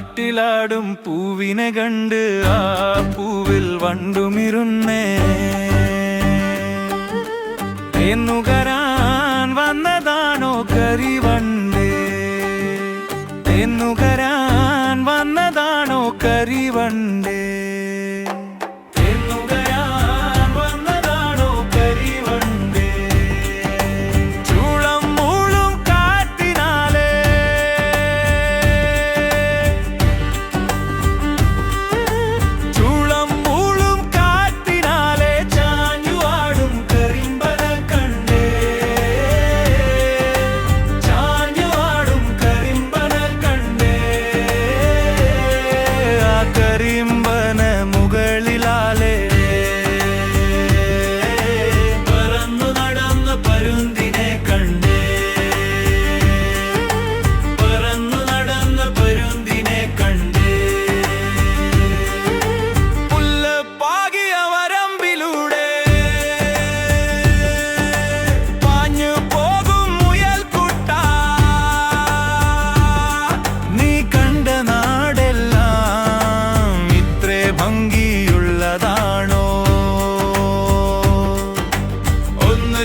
കാട്ടിലാടും പൂവിനെ കണ്ട് ആ പൂവിൽ വണ്ടുമിരുന്നേ. എന്നുകരാൻ വന്നതാണോ കരിവണ്ടേ? എന്നുകരാൻ വന്നതാണോ കരിവണ്ടേ?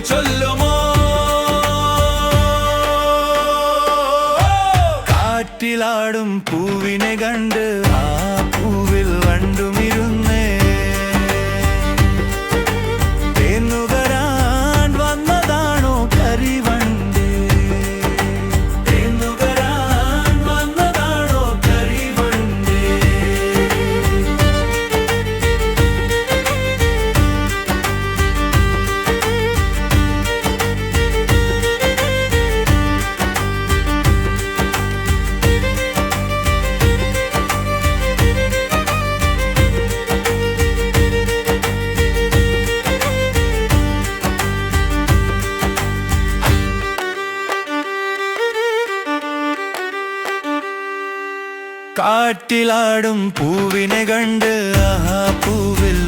ചൊല്ലുമോ? കാറ്റിലാടും പൂവിനെ കണ്ട് ആ പൂവിൽ വണ്ടുമിരുന്നേ കാറ്റിലാടും പൂവിനെ കണ്ട് ആ പൂവിൽ